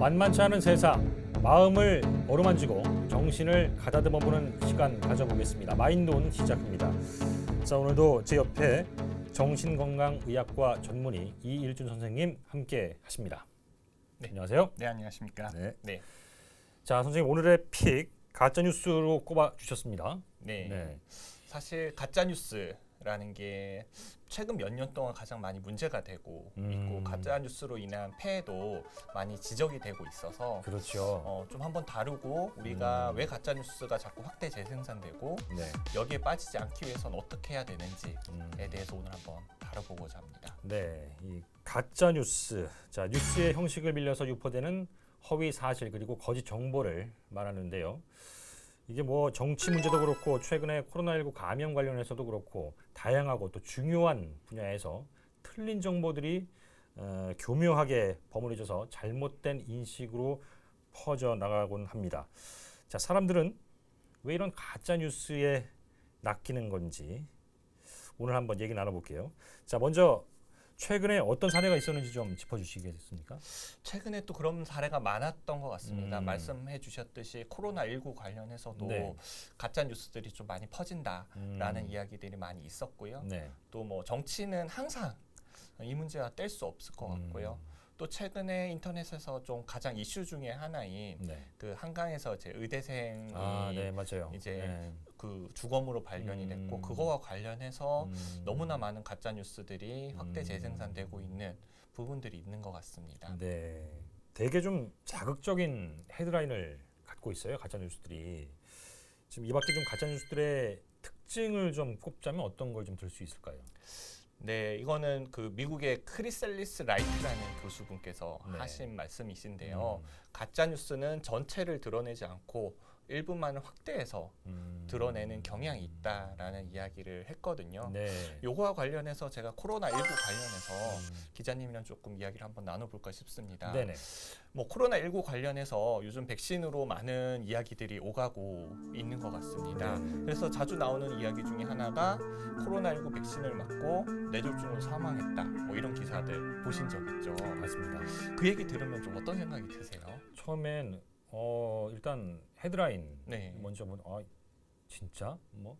만만치 않은 세상, 마음을 어루만지고 정신을 가다듬어 보는 시간 가져보겠습니다. 마인드온 시작합니다. 자 오늘도 제 옆에 정신건강의학과 전문의 이일준 선생님 함께 하십니다. 네. 안녕하세요. 네 안녕하십니까. 네. 네. 자 선생님 오늘의 픽 가짜 뉴스로 꼽아 주셨습니다. 네. 네. 사실 가짜 뉴스 라는 게 최근 몇 년 동안 가장 많이 문제가 되고 음. 있고 가짜 뉴스로 인한 폐해도 많이 지적이 되고 있어서 그렇죠. 어, 좀 한번 다루고 우리가 음. 왜 가짜 뉴스가 자꾸 확대 재생산되고 네. 여기에 빠지지 않기 위해서는 어떻게 해야 되는지에 음. 대해서 오늘 한번 다뤄보고자 합니다. 네, 이 가짜 뉴스. 자, 뉴스의 형식을 빌려서 유포되는 허위 사실 그리고 거짓 정보를 말하는데요. 이게 뭐 정치 문제도 그렇고 최근에 코로나19 감염 관련해서도 그렇고 다양하고 또 중요한 분야에서 틀린 정보들이 어, 교묘하게 버무려져서 잘못된 인식으로 퍼져 나가곤 합니다. 자, 사람들은 왜 이런 가짜 뉴스에 낚이는 건지 오늘 한번 얘기 나눠볼게요. 자, 먼저 최근에 어떤 사례가 있었는지 좀 짚어주시겠습니까? 최근에 또 그런 사례가 많았던 것 같습니다. 음. 말씀해 주셨듯이 코로나19 관련해서도 네. 가짜 뉴스들이 좀 많이 퍼진다라는 이야기들이 많이 있었고요. 네. 또뭐 정치는 항상 이 문제와 뗄 수 없을 것 같고요. 음. 또 최근에 인터넷에서 좀 가장 이슈 중에 하나인 네. 그 한강에서 제 의대생이 아, 네, 맞아요. 이제 네. 그 주검으로 발견이 됐고 음. 그거와 관련해서 음. 너무나 많은 가짜 뉴스들이 확대 음. 재생산되고 있는 부분들이 있는 것 같습니다. 네. 되게 좀 자극적인 헤드라인을 갖고 있어요. 가짜 뉴스들이. 지금 이 밖에 좀 가짜 뉴스들의 특징을 좀 꼽자면 어떤 걸 좀 들 수 있을까요? 네, 이거는 그 미국의 크리셀리스 라이트라는 교수분께서 네. 하신 말씀이신데요. 음. 가짜 뉴스는 전체를 드러내지 않고 일부만을 확대해서 음. 드러내는 경향이 있다라는 이야기를 했거든요. 네. 요거와 관련해서 제가 코로나 19 관련해서 음. 기자님이랑 조금 이야기를 한번 나눠볼까 싶습니다. 네네. 뭐 코로나 19 관련해서 요즘 백신으로 많은 이야기들이 오가고 있는 것 같습니다. 네. 그래서 자주 나오는 이야기 중에 하나가 코로나 19 백신을 맞고 뇌졸중으로 사망했다. 뭐 이런 기사들 보신 적 있죠. 맞습니다. 그 얘기 들으면 좀 어떤 생각이 드세요? 처음엔 어 일단 헤드라인 네. 먼저 보면 아 진짜 뭐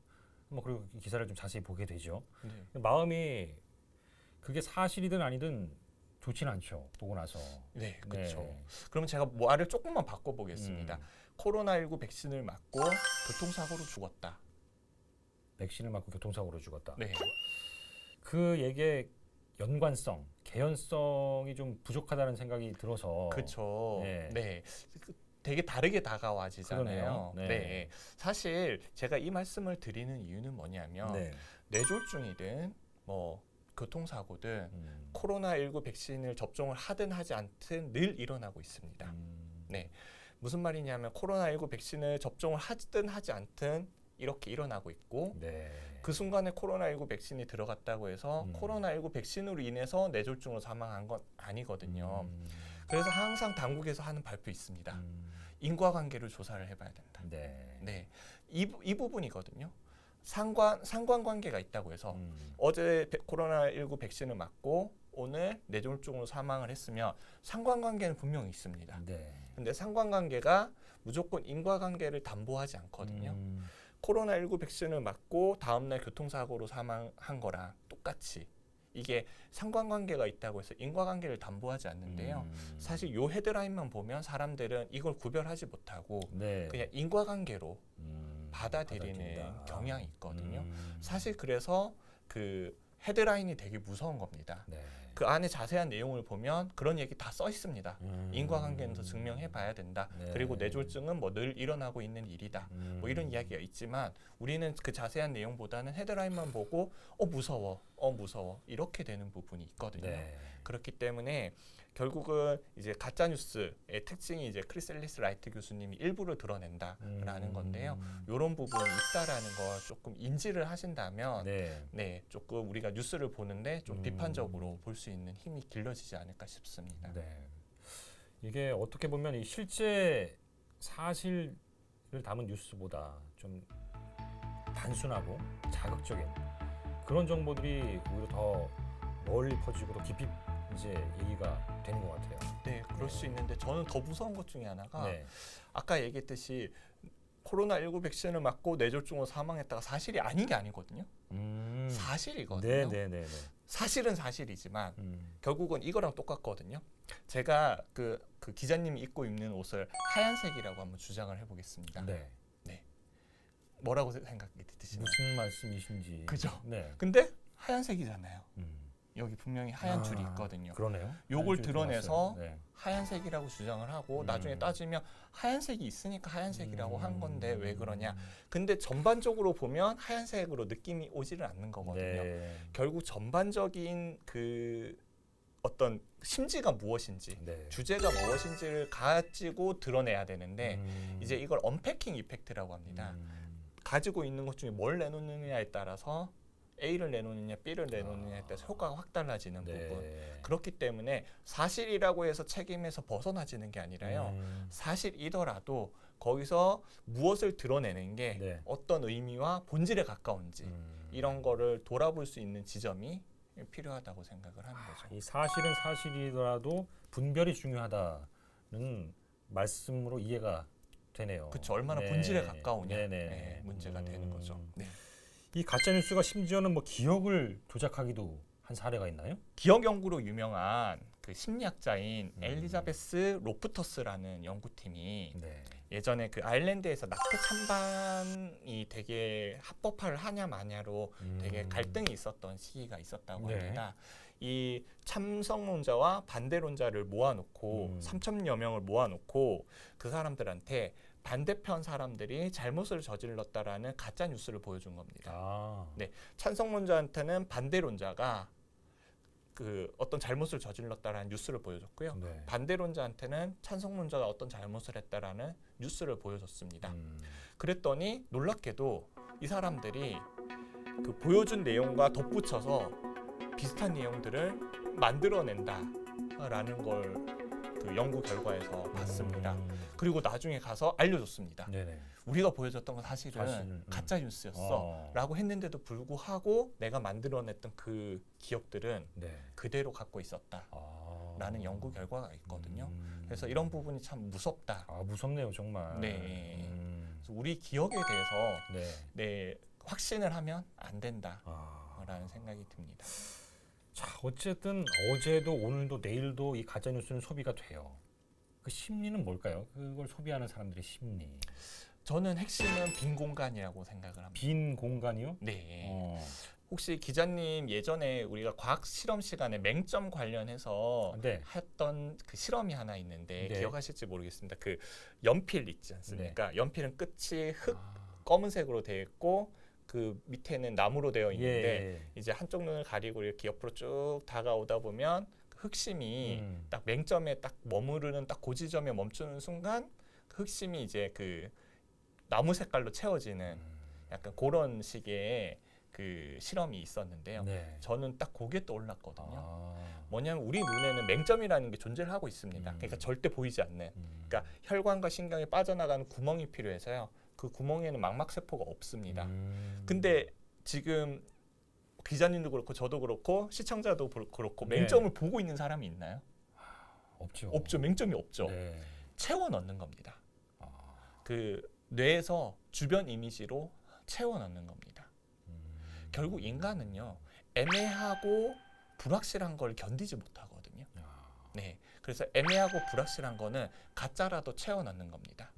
뭐 그리고 이 기사를 좀 자세히 보게 되죠. 네. 마음이 그게 사실이든 아니든 좋지는 않죠. 보고 나서. 네, 그렇죠. 네. 그러면 제가 말을 조금만 바꿔보겠습니다. 음, 코로나19 백신을 맞고 교통사고로 죽었다. 백신을 맞고 교통사고로 죽었다. 네. 그 얘기의 연관성, 개연성이 좀 부족하다는 생각이 들어서. 그렇죠. 네. 네. 그 되게 다르게 다가와지잖아요. 그러네요. 네. 사실 제가 이 말씀을 드리는 이유는 뭐냐면 네. 뇌졸중이든 뭐 교통사고든 음, 코로나19 백신을 접종을 하든 하지 않든 늘 일어나고 있습니다. 음, 네. 무슨 말이냐면 코로나19 백신을 접종을 하든 하지 않든 이렇게 일어나고 있고 네. 그 순간에 코로나19 백신이 들어갔다고 해서 음. 코로나19 백신으로 인해서 뇌졸중으로 사망한 건 아니거든요. 음, 그래서 항상 당국에서 하는 발표 있습니다. 음, 인과관계를 조사를 해봐야 된다. 네. 네, 이, 부- 이 부분이거든요. 상관 상관관계가 있다고 해서 음, 어제 베- 코로나 19 백신을 맞고 오늘 뇌졸중으로 사망을 했으면 상관관계는 분명히 있습니다. 네. 근데 상관관계가 무조건 인과관계를 담보하지 않거든요. 음, 코로나 19 백신을 맞고 다음날 교통사고로 사망한 거랑 똑같이 이게 상관관계가 있다고 해서 인과관계를 담보하지 않는데요. 음, 사실 요 헤드라인만 보면 사람들은 이걸 구별하지 못하고 네. 그냥 인과관계로 음, 받아들이는 받아들인다. 경향이 있거든요. 음, 사실 그래서 그 헤드라인이 되게 무서운 겁니다. 네. 그 안에 자세한 내용을 보면 그런 얘기 다 써 있습니다. 음, 인과관계는 더 증명해 봐야 된다. 네. 그리고 뇌졸중은 뭐 늘 일어나고 있는 일이다. 음, 뭐 이런 이야기가 있지만 우리는 그 자세한 내용보다는 헤드라인만 보고 어 무서워, 어 무서워 이렇게 되는 부분이 있거든요. 네. 그렇기 때문에 결국은 이제 가짜 뉴스의 특징이 이제 크리셀리스 라이트 교수님이 일부러 드러낸다라는 음, 건데요. 이런 부분이 있다라는 걸 조금 인지를 하신다면 네. 네. 조금 우리가 뉴스를 보는데 좀 음. 비판적으로 볼 수 있는 힘이 길러지지 않을까 싶습니다. 네. 이게 어떻게 보면 이 실제 사실을 담은 뉴스보다 좀 단순하고 자극적인 그런 정보들이 오히려 더 멀리 퍼지고 더 깊이 이제 얘기가 되는 것 같아요. 네, 그럴 수 있는데 저는 더 무서운 것 중에 하나가 네. 아까 얘기했듯이 코로나19 백신을 맞고 뇌졸중으로 사망했다가 사실이 아닌 게 아니거든요. 음. 사실이거든요. 네, 네, 네, 네. 사실은 사실이지만 음. 결국은 이거랑 똑같거든요. 제가 그, 그 기자님이 입고 입는 옷을 하얀색이라고 한번 주장을 해보겠습니다. 네. 뭐라고 생각이 드시나요? 무슨 말씀이신지. 그죠? 네. 근데 하얀색이잖아요. 음. 여기 분명히 하얀 아, 줄이 있거든요. 그러네요. 요걸 드러내서. 네. 하얀색이라고 주장을 하고 음. 나중에 따지면 하얀색이 있으니까 하얀색이라고 한 건데 왜 그러냐? 음. 근데 전반적으로 보면 하얀색으로 느낌이 오지는 않는 거거든요. 네. 결국 전반적인 그 어떤 심지가 무엇인지 네. 주제가 무엇인지를 가지고 드러내야 되는데 음. 이제 이걸 언패킹 이펙트라고 합니다. 음. 가지고 있는 것 중에 뭘 내놓느냐에 따라서 A를 내놓느냐 B를 내놓느냐에 따라서 효과가 확 달라지는 부분. 네. 그렇기 때문에 사실이라고 해서 책임에서 벗어나지는 게 아니라요. 음. 사실이더라도 거기서 무엇을 드러내는 게 네. 어떤 의미와 본질에 가까운지 음. 이런 거를 돌아볼 수 있는 지점이 필요하다고 생각을 하는 거죠. 이 사실은 사실이더라도 분별이 중요하다는 말씀으로 이해가 되네요. 그렇죠. 얼마나 네. 본질에 가까우냐 네네. 네, 문제가 되는 음. 거죠. 네. 이 가짜 뉴스가 심지어는 뭐 기억을 조작하기도 한 사례가 있나요? 기억 연구로 유명한 그 심리학자인 음. 엘리자베스 로프터스라는 연구팀이 네. 예전에 그 아일랜드에서 낙태 찬반이 되게 합법화를 하냐 마냐로 되게 음. 갈등이 있었던 시기가 있었다고 네. 합니다. 이 참성론자와 반대론자를 모아놓고 음. 3천여 명을 모아놓고 그 사람들한테 반대편 사람들이 잘못을 저질렀다라는 가짜 뉴스를 보여준 겁니다. 아. 네. 찬성론자한테는 반대론자가 그 어떤 잘못을 저질렀다라는 뉴스를 보여줬고요. 네. 반대론자한테는 찬성론자가 어떤 잘못을 했다라는 뉴스를 보여줬습니다. 음. 그랬더니 놀랍게도 이 사람들이 그 보여준 내용과 덧붙여서 비슷한 내용들을 만들어낸다라는 걸 그 연구 결과에서 봤습니다. 음. 그리고 나중에 가서 알려줬습니다. 네네. 우리가 보여줬던 건 사실은 사실은, 음. 가짜 뉴스였어. 어. 라고 했는데도 불구하고 내가 만들어냈던 그 기억들은 네. 그대로 갖고 있었다. 아. 라는 연구 결과가 있거든요. 음. 그래서 이런 부분이 참 무섭다. 아 무섭네요 정말. 네. 음. 그래서 우리 기억에 대해서 네. 네, 확신을 하면 안 된다라는 아. 생각이 듭니다. 자 어쨌든 어제도 오늘도 내일도 이 가짜 뉴스는 소비가 돼요. 그 심리는 뭘까요? 그걸 소비하는 사람들의 심리. 저는 핵심은 빈 공간이라고 생각을 합니다. 빈 공간이요? 네. 어. 혹시 기자님 예전에 우리가 과학 실험 시간에 맹점 관련해서 네. 했던 그 실험이 하나 있는데 네. 기억하실지 모르겠습니다. 그 연필 있지 않습니까? 연필은 끝이 흑 아. 검은색으로 되어 있고 그 밑에는 나무로 되어 있는데 예. 이제 한쪽 눈을 가리고 이렇게 옆으로 쭉 다가오다 보면 그 흑심이 음. 딱 맹점에 딱 머무르는 딱 고지점에 멈추는 순간 그 흑심이 이제 그 나무 색깔로 채워지는 음. 약간 그런 식의 그 실험이 있었는데요. 네. 저는 딱 그게 떠올랐거든요. 아. 뭐냐면 우리 눈에는 맹점이라는 게 존재를 하고 있습니다. 음. 그러니까 절대 보이지 않는. 음. 그러니까 혈관과 신경이 빠져나가는 구멍이 필요해서요. 그 구멍에는 망막 세포가 없습니다. 음. 근데 지금 기자님도 그렇고 저도 그렇고 시청자도 볼- 그렇고 네. 맹점을 보고 있는 사람이 있나요? 없죠. 없죠. 맹점이 없죠. 네. 채워 넣는 겁니다. 아. 그 뇌에서 주변 이미지로 채워 넣는 겁니다. 음. 결국 인간은요 애매하고 불확실한 걸 견디지 못하거든요. 아. 네, 그래서 애매하고 불확실한 거는 가짜라도 채워 넣는 겁니다.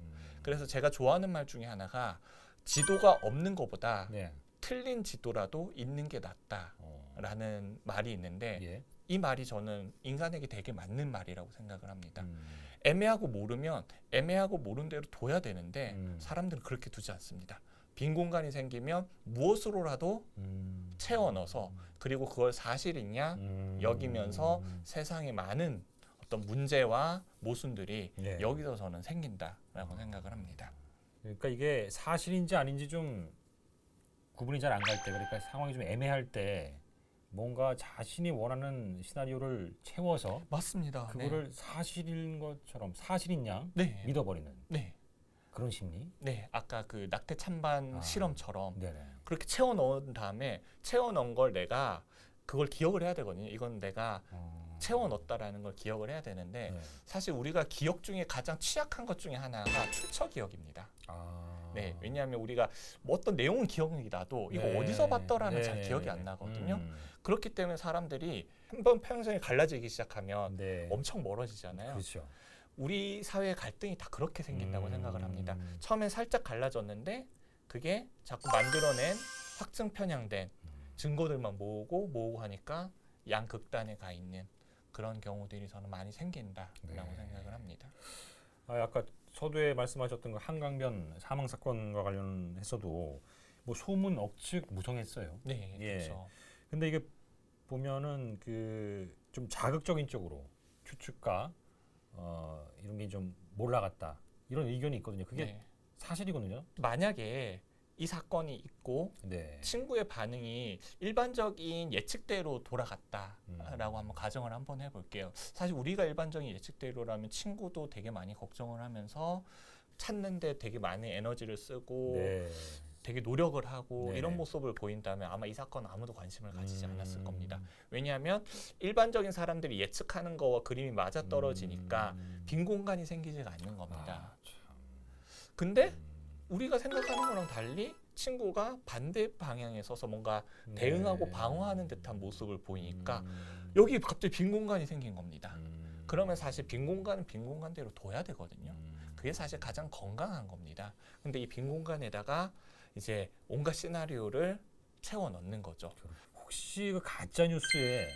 음. 그래서 제가 좋아하는 말 중에 하나가 지도가 없는 것보다 네. 틀린 지도라도 있는 게 낫다라는 어. 말이 있는데 예. 이 말이 저는 인간에게 되게 맞는 말이라고 생각을 합니다. 음. 애매하고 모르면 애매하고 모른 대로 둬야 되는데 음. 사람들은 그렇게 두지 않습니다. 빈 공간이 생기면 무엇으로라도 음. 채워 넣어서 그리고 그걸 사실이냐 음. 여기면서 세상에 많은 어떤 문제와 모순들이 네. 여기서 저는 생긴다라고 생각을 합니다. 그러니까 이게 사실인지 아닌지 좀 구분이 잘 안 갈 때, 그러니까 상황이 좀 애매할 때 뭔가 자신이 원하는 시나리오를 채워서 맞습니다. 그거를 사실인 것처럼 사실인 양 네. 믿어버리는 네. 그런 심리. 네. 아까 그 낙태 찬반 아. 실험처럼 네네. 그렇게 채워 넣은 다음에 채워 넣은 걸 내가 그걸 기억을 해야 되거든요. 이건 내가 어. 채워 넣었다라는 걸 기억을 해야 되는데 네. 사실 우리가 기억 중에 가장 취약한 것 중에 하나가 출처 기억입니다. 아. 네, 왜냐하면 우리가 뭐 어떤 내용은 기억이 나도 이거 네. 어디서 봤더라는 잘 네. 기억이 안 나거든요. 음. 그렇기 때문에 사람들이 한번 평생이 갈라지기 시작하면 네. 엄청 멀어지잖아요. 그렇죠. 우리 사회 갈등이 다 그렇게 생긴다고 음. 생각을 합니다. 처음엔 살짝 갈라졌는데 그게 자꾸 만들어낸 확증 편향된 증거들만 모으고 모으고 하니까 양극단에 가 있는 그런 경우들이 저는 많이 생긴다라고 네. 생각을 합니다. 아, 아까 서두에 말씀하셨던 그 한강변 사망 사건과 관련해서도 뭐 소문 억측 무성했어요. 네, 예. 그렇죠. 근데 이게 보면은 그 좀 자극적인 쪽으로 추측과 어, 이런 게 좀 몰라갔다 이런 의견이 있거든요. 그게 네. 사실이거든요. 만약에 이 사건이 있고 네. 친구의 반응이 일반적인 예측대로 돌아갔다라고 음. 한번 가정을 한번 해볼게요. 사실 우리가 일반적인 예측대로라면 친구도 되게 많이 걱정을 하면서 찾는데 되게 많은 에너지를 쓰고 네. 되게 노력을 하고 네. 이런 모습을 보인다면 아마 이 사건은 아무도 관심을 가지지 않았을 음. 겁니다. 왜냐하면 일반적인 사람들이 예측하는 거와 그림이 맞아 떨어지니까 음. 빈 공간이 생기지가 않는 겁니다. 아, 참. 근데 음. 우리가 생각하는 거랑 달리 친구가 반대 방향에 서서 뭔가 대응하고 네. 방어하는 듯한 모습을 보이니까 음. 여기 갑자기 빈 공간이 생긴 겁니다. 음. 그러면 사실 빈 공간은 빈 공간대로 둬야 되거든요. 음. 그게 사실 가장 건강한 겁니다. 근데 이 빈 공간에다가 이제 온갖 시나리오를 채워 넣는 거죠. 혹시 그 가짜 뉴스에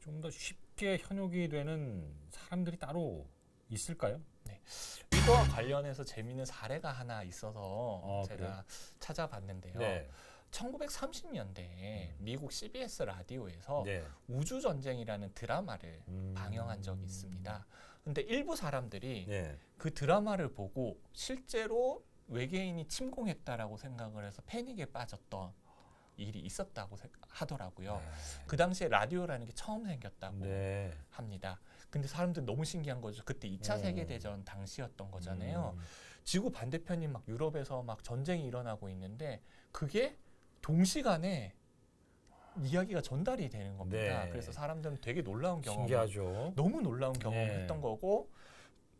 좀 더 쉽게 현혹이 되는 사람들이 따로 있을까요? 이거와 관련해서 재미있는 사례가 하나 있어서 어, 제가 찾아봤는데요. 네. 1930년대에 음. 미국 CBS 라디오에서 네. 우주 전쟁이라는 드라마를 음. 방영한 적이 있습니다. 근데 일부 사람들이 네. 그 드라마를 보고 실제로 외계인이 침공했다라고 생각을 해서 패닉에 빠졌던 일이 있었다고 세- 하더라고요. 그 당시에 라디오라는 게 처음 생겼다고 네. 합니다. 근데 사람들 너무 신기한 거죠. 그때 2차 음. 세계 대전 당시였던 거잖아요. 음. 지구 반대편인 막 유럽에서 막 전쟁이 일어나고 있는데 그게 동시간에 이야기가 전달이 되는 겁니다. 네. 그래서 사람들은 되게 놀라운 경험, 신기하죠. 너무 놀라운 경험을 네. 했던 거고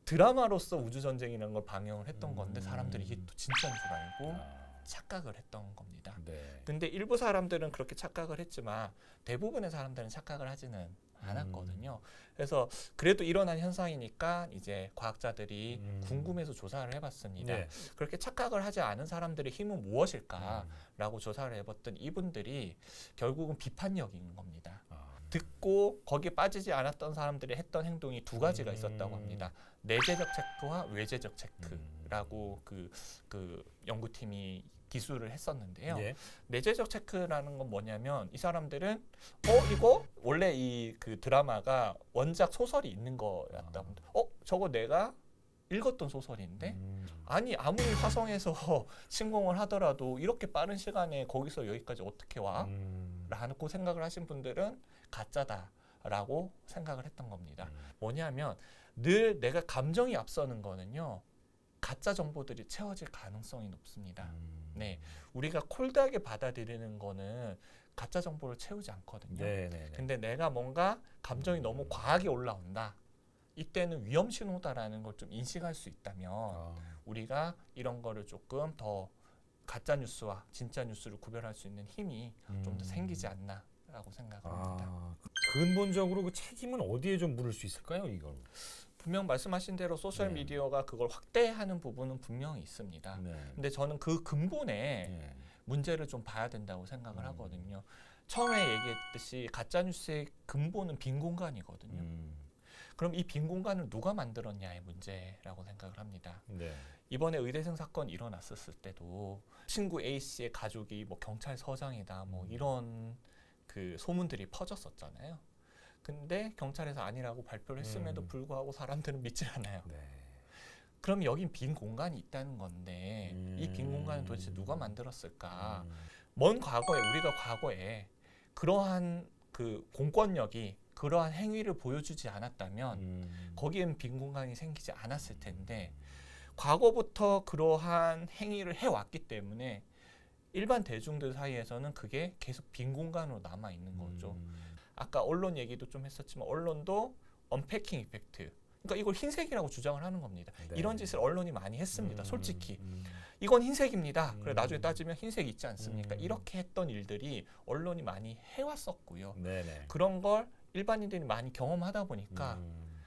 드라마로서 우주 전쟁이라는 걸 방영을 했던 건데 음. 사람들이 이게 또 진짜인 줄 알고 아, 착각을 했던 겁니다. 네. 근데 일부 사람들은 그렇게 착각을 했지만 대부분의 사람들은 착각을 하지는 않았거든요. 그래서 그래도 일어난 현상이니까 이제 과학자들이 음. 궁금해서 조사를 해봤습니다. 네. 그렇게 착각을 하지 않은 사람들의 힘은 무엇일까라고 음. 조사를 해봤던 이분들이 결국은 비판력인 겁니다. 아. 듣고 거기에 빠지지 않았던 사람들이 했던 행동이 두 가지가 있었다고 음. 합니다. 내재적 체크와 외재적 체크라고 음. 그, 그 연구팀이 기술을 했었는데요. 네. 내재적 체크라는 건 뭐냐면 이 사람들은 어 이거 원래 이 그 드라마가 원작 소설이 있는 거였다. 아. 어 저거 내가 읽었던 소설인데 음. 아니 아무리 화성에서 침공을 하더라도 이렇게 빠른 시간에 거기서 여기까지 어떻게 와? 음. 라고 생각을 하신 분들은 가짜다라고 생각을 했던 겁니다. 음. 뭐냐면 늘 내가 감정이 앞서는 거는요. 가짜 정보들이 채워질 가능성이 높습니다. 음. 네. 우리가 콜드하게 받아들이는 거는 가짜 정보를 채우지 않거든요. 네, 네, 네. 근데 내가 뭔가 감정이 너무 과하게 올라온다. 이때는 위험 신호다라는 걸 좀 인식할 수 있다면 아. 우리가 이런 거를 조금 더 가짜 뉴스와 진짜 뉴스를 구별할 수 있는 힘이 좀더 음. 생기지 않나 라고 생각을 합니다. 아, 근본적으로 그 책임은 어디에 좀 물을 수 있을까요, 이걸? 분명 말씀하신 대로 소셜 네. 미디어가 그걸 확대하는 부분은 분명히 있습니다. 네. 근데 저는 그 근본에 네. 문제를 좀 봐야 된다고 생각을 음. 하거든요. 처음에 얘기했듯이 가짜 뉴스의 근본은 빈 공간이거든요. 음. 그럼 이 빈 공간을 누가 만들었냐의 문제라고 생각을 합니다. 네. 이번에 의대생 사건 일어났었을 때도 친구 A 씨의 가족이 뭐 경찰서장이다 뭐 음. 이런 그 소문들이 퍼졌었잖아요. 근데 경찰에서 아니라고 발표를 했음에도 음. 불구하고 사람들은 믿질 않아요. 네. 그럼 여긴 빈 공간이 있다는 건데 이빈 음. 공간을 도대체 누가 만들었을까? 음. 먼 과거에 우리가 과거에 그러한 그 공권력이 그러한 행위를 보여주지 않았다면 음. 거기엔 빈 공간이 생기지 않았을 텐데 과거부터 그러한 행위를 해왔기 때문에 일반 대중들 사이에서는 그게 계속 빈 공간으로 남아 있는 거죠. 음. 아까 언론 얘기도 좀 했었지만 언론도 언패킹 이펙트. 그러니까 이걸 흰색이라고 주장을 하는 겁니다. 네. 이런 짓을 언론이 많이 했습니다. 음, 솔직히 음, 이건 흰색입니다. 그래 음. 나중에 따지면 흰색 있지 않습니까? 음. 이렇게 했던 일들이 언론이 많이 해왔었고요. 네네. 그런 걸 일반인들이 많이 경험하다 보니까 음,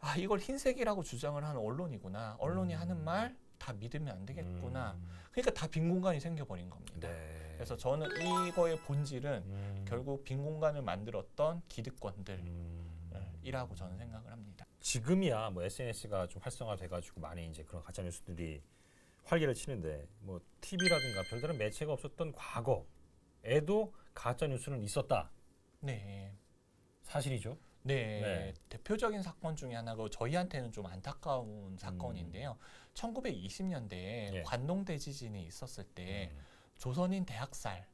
아 이걸 흰색이라고 주장을 하는 언론이구나. 언론이 음. 하는 말 다 믿으면 안 되겠구나. 음, 그러니까 다 빈 공간이 생겨버린 겁니다. 네. 그래서 저는 이거의 본질은 음, 결국 빈 공간을 만들었던 기득권들이라고 음, 저는 생각을 합니다. 지금이야 뭐 SNS가 좀 활성화돼가지고 많이 이제 그런 가짜 뉴스들이 활기를 치는데 뭐 TV라든가 별다른 매체가 없었던 과거에도 가짜 뉴스는 있었다 네. 사실이죠. 네, 네. 대표적인 사건 중에 하나가 저희한테는 좀 안타까운 사건인데요. 1920년대에 예. 관동 대 지진이 있었을 때 음, 조선인 대학살이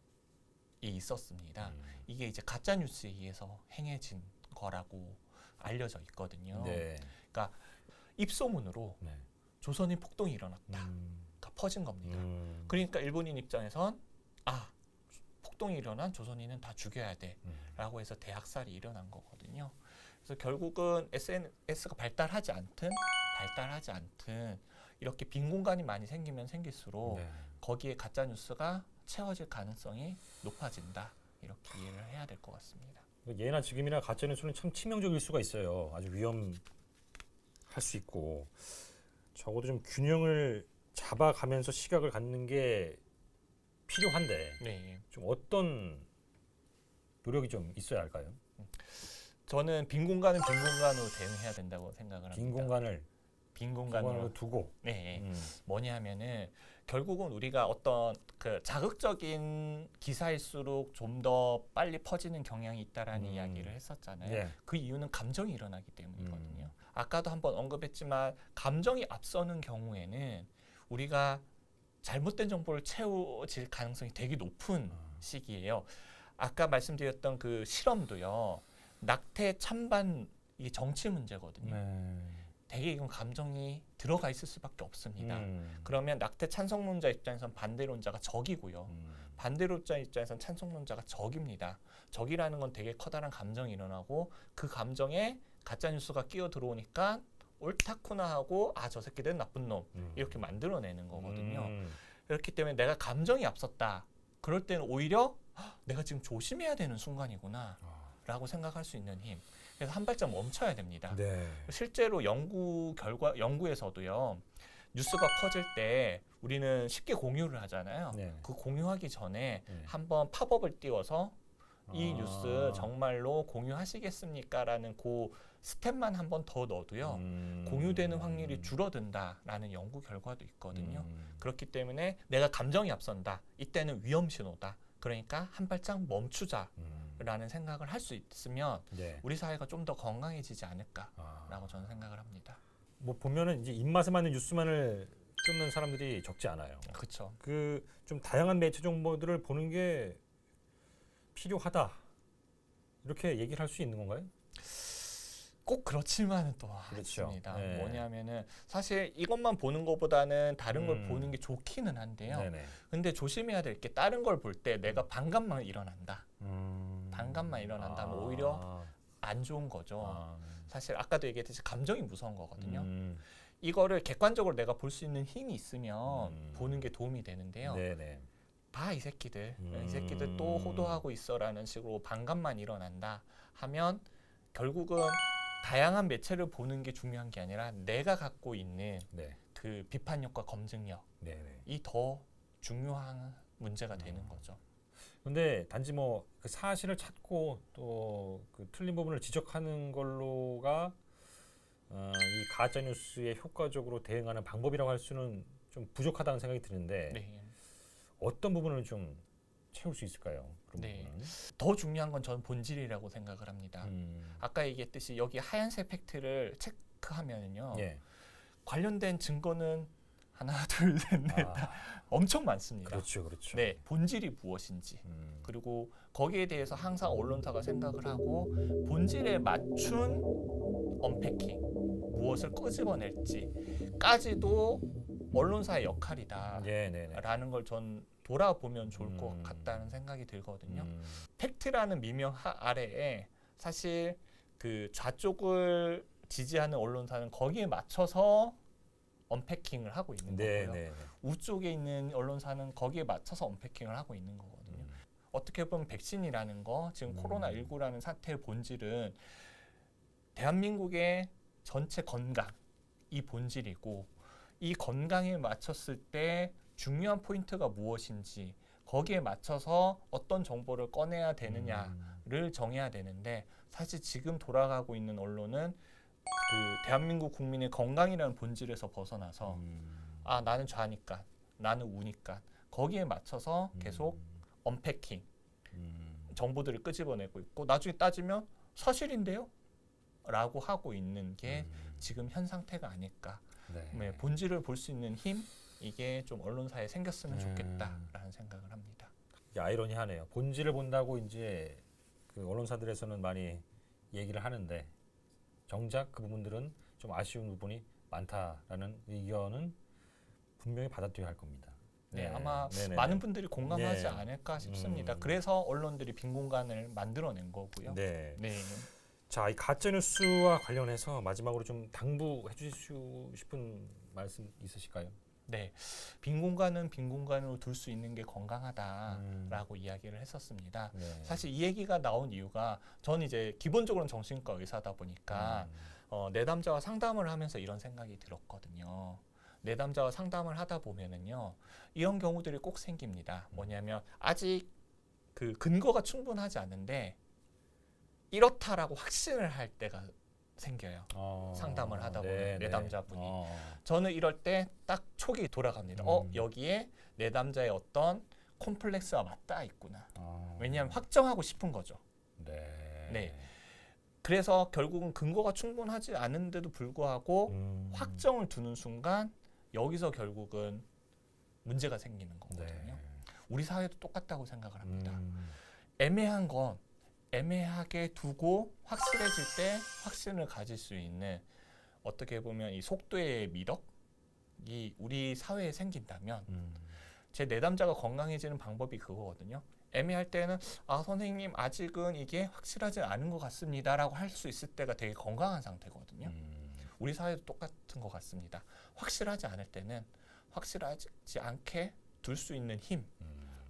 있었습니다. 음, 이게 이제 가짜 뉴스에 의해서 행해진 거라고 알려져 있거든요. 네. 입소문으로 네. 조선인 폭동이 일어났다. 음, 가 퍼진 겁니다. 음, 그러니까 일본인 입장에선 아 폭동이 일어난 조선인은 다 죽여야 음, 돼라고 해서 대학살이 일어난 거거든요. 그래서 결국은 SNS가 발달하지 않든 발달하지 않든 이렇게 빈 공간이 많이 생기면 생길수록 네. 거기에 가짜 뉴스가 채워질 가능성이 높아진다 이렇게 이해를 해야 될 것 같습니다. 예나 지금이나 가짜 뉴스는 참 치명적일 수가 있어요. 아주 위험할 수 있고 적어도 좀 균형을 잡아가면서 시각을 갖는 게 필요한데 네, 좀 어떤 노력이 좀 있어야 할까요? 저는 빈 공간은 빈 공간으로 대응해야 된다고 생각을 합니다. 빈 공간을 빈 공간으로 두고 네, 음, 뭐냐면은 결국은 우리가 어떤 그 자극적인 기사일수록 좀 더 빨리 퍼지는 경향이 있다라는 음. 이야기를 했었잖아요. 예. 그 이유는 감정이 일어나기 때문이거든요. 음. 아까도 한번 언급했지만 감정이 앞서는 경우에는 우리가 잘못된 정보를 채워질 가능성이 되게 높은 아. 시기예요. 아까 말씀드렸던 그 실험도요. 낙태 찬반 이게 정치 문제거든요. 네. 되게 이건 감정이 들어가 있을 수밖에 없습니다. 음, 그러면 낙태 찬성론자 입장에선 반대론자가 적이고요. 음, 반대론자 입장에선 찬성론자가 적입니다. 적이라는 건 되게 커다란 감정이 일어나고 그 감정에 가짜 뉴스가 끼어 들어오니까 옳다쿠나 하고 아 저 새끼들은 나쁜 놈 음. 이렇게 만들어내는 거거든요. 음, 그렇기 때문에 내가 감정이 앞섰다. 그럴 때는 오히려 "헉, 내가 지금 조심해야 되는 순간이구나 아, 라고 생각할 수 있는 힘. 그래서 한 발짝 멈춰야 됩니다. 네. 실제로 연구 결과 연구에서도요. 뉴스가 퍼질 때 우리는 쉽게 공유를 하잖아요. 네. 그 공유하기 전에 네. 한번 팝업을 띄워서 이 아. 뉴스 정말로 공유하시겠습니까라는 그 스텝만 한 번 더 넣어도요. 음, 공유되는 확률이 줄어든다라는 연구 결과도 있거든요. 음, 그렇기 때문에 내가 감정이 앞선다. 이때는 위험 신호다. 그러니까 한 발짝 멈추자 라는 음, 생각을 할 수 있으면 네. 우리 사회가 좀 더 건강해지지 않을까라고 아. 저는 생각을 합니다. 뭐 보면은 이제 입맛에 맞는 뉴스만을 끊는 사람들이 적지 않아요. 그렇죠. 그 좀 다양한 매체 정보들을 보는 게 필요하다. 이렇게 얘기를 할 수 있는 건가요? 꼭 그렇지만은 또 그렇죠. 않습니다. 네. 뭐냐면은 사실 이것만 보는 것보다는 다른 걸 음. 보는 게 좋기는 한데요. 네네. 근데 조심해야 될 게 다른 걸 볼 때 내가 반감만 일어난다. 음. 반감만 일어난다면 아. 오히려 안 좋은 거죠. 아. 사실 아까도 얘기했듯이 감정이 무서운 거거든요. 음. 이거를 객관적으로 내가 볼 수 있는 힘이 있으면 음. 보는 게 도움이 되는데요. 네네. 봐이 새끼들, 음. 이 새끼들 또 호도하고 있어라는 식으로 반감만 일어난다 하면 결국은 다양한 매체를 보는 게 중요한 게 아니라 내가 갖고 있는 네. 그 비판력과 검증력이 네네. 더 중요한 문제가 음. 되는 거죠. 근데 단지 뭐 그 사실을 찾고 또 그 틀린 부분을 지적하는 걸로가 어, 이 가짜 뉴스에 효과적으로 대응하는 방법이라고 할 수는 좀 부족하다는 생각이 드는데 네. 어떤 부분을 좀 채울 수 있을까요? 그런 네. 부분은? 더 중요한 건 저는 본질이라고 생각을 합니다. 음. 아까 얘기했듯이 여기 하얀색 팩트를 체크하면요 예. 관련된 증거는 하나 둘 셋 넷 아, 엄청 많습니다. 그렇죠, 그렇죠. 네 본질이 무엇인지 음. 그리고 거기에 대해서 항상 언론사가 생각을 하고 본질에 맞춘 언패킹 무엇을 끄집어낼지까지도 언론사의 역할이다. 예, 네, 네. 라는 걸전 돌아보면 좋을 음. 것 같다는 생각이 들거든요. 음. 팩트라는 미명 하, 아래에 사실 그 좌쪽을 지지하는 언론사는 거기에 맞춰서 언패킹을 하고 있는 네, 거고요. 네. 네. 우쪽에 있는 언론사는 거기에 맞춰서 언패킹을 하고 있는 거거든요. 음. 어떻게 보면 백신이라는 거 지금 음. 코로나 19라는 사태의 본질은 대한민국의 전체 건강 이 본질이고 이 건강에 맞췄을 때 중요한 포인트가 무엇인지 거기에 맞춰서 어떤 정보를 꺼내야 되느냐를 음. 정해야 되는데 사실 지금 돌아가고 있는 언론은 그 대한민국 국민의 건강이라는 본질에서 벗어나서 음. 아 나는 좌니까 나는 우니까 거기에 맞춰서 계속 언패킹 음. 정보들을 끄집어내고 있고 나중에 따지면 사실인데요? 라고 하고 있는 게 음. 지금 현 상태가 아닐까 네. 네, 본질을 볼 수 있는 힘 이게 좀 언론사에 생겼으면 음. 좋겠다라는 생각을 합니다. 이게 아이러니하네요. 본질을 본다고 이제 그 언론사들에서는 많이 얘기를 하는데 정작 그 부분들은 좀 아쉬운 부분이 많다라는 의견은 분명히 받아들여야 할 겁니다. 네, 아마 네네. 많은 분들이 공감하지 네. 않을까 싶습니다. 음. 그래서 언론들이 빈 공간을 만들어낸 거고요. 네. 네. 자, 이 가짜 뉴스와 관련해서 마지막으로 좀 당부해 주시고 싶은 말씀 있으실까요? 네. 빈 공간은 빈 공간으로 둘 수 있는 게 건강하다라고 음. 이야기를 했었습니다. 네. 사실 이 얘기가 나온 이유가 저는 이제 기본적으로는 정신과 의사다 보니까 음. 어, 내담자와 상담을 하면서 이런 생각이 들었거든요. 내담자와 상담을 하다 보면은요 이런 경우들이 꼭 생깁니다. 뭐냐면 아직 그 근거가 충분하지 않은데 이렇다라고 확신을 할 때가 생겨요. 어, 상담을 하다 보면 네, 네. 내담자분이. 어. 저는 이럴 때 딱 촉이 돌아갑니다. 어 음. 여기에 내담자의 어떤 콤플렉스가 맞닿아 있구나. 어. 왜냐하면 확정하고 싶은 거죠. 네. 네. 그래서 결국은 근거가 충분하지 않은데도 불구하고 음. 확정을 두는 순간 여기서 결국은 문제가 생기는 네. 거거든요. 우리 사회도 똑같다고 생각을 합니다. 음. 애매한 건 애매하게 두고 확실해질 때 확신을 가질 수 있는 어떻게 보면 이 속도의 미덕이 우리 사회에 생긴다면 음. 제 내담자가 건강해지는 방법이 그거거든요. 애매할 때는 아 선생님 아직은 이게 확실하지 않은 것 같습니다라고 할 수 있을 때가 되게 건강한 상태거든요. 음. 우리 사회도 똑같은 것 같습니다. 확실하지 않을 때는 확실하지 않게 둘 수 있는 힘 음.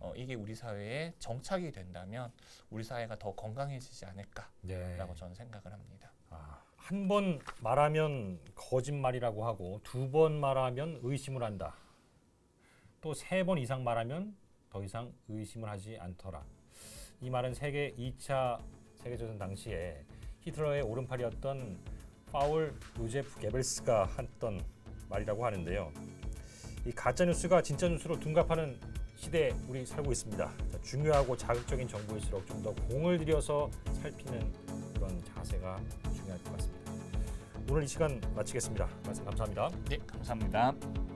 어, 이게 우리 사회에 정착이 된다면 우리 사회가 더 건강해지지 않을까라고 네. 저는 생각을 합니다. 아, 한 번 말하면 거짓말이라고 하고 두 번 말하면 의심을 한다. 또 세 번 이상 말하면 더 이상 의심을 하지 않더라. 이 말은 세계 2차 세계대전 당시에 히틀러의 오른팔이었던 파울 요제프 게벨스가 했던 말이라고 하는데요. 이 가짜 뉴스가 진짜 뉴스로 둔갑하는 시대에 우리 살고 있습니다. 자, 중요하고 자극적인 정보일수록 좀 더 공을 들여서 살피는 그런 자세가 중요할 것 같습니다. 오늘 이 시간 마치겠습니다. 말씀 감사합니다. 네, 감사합니다.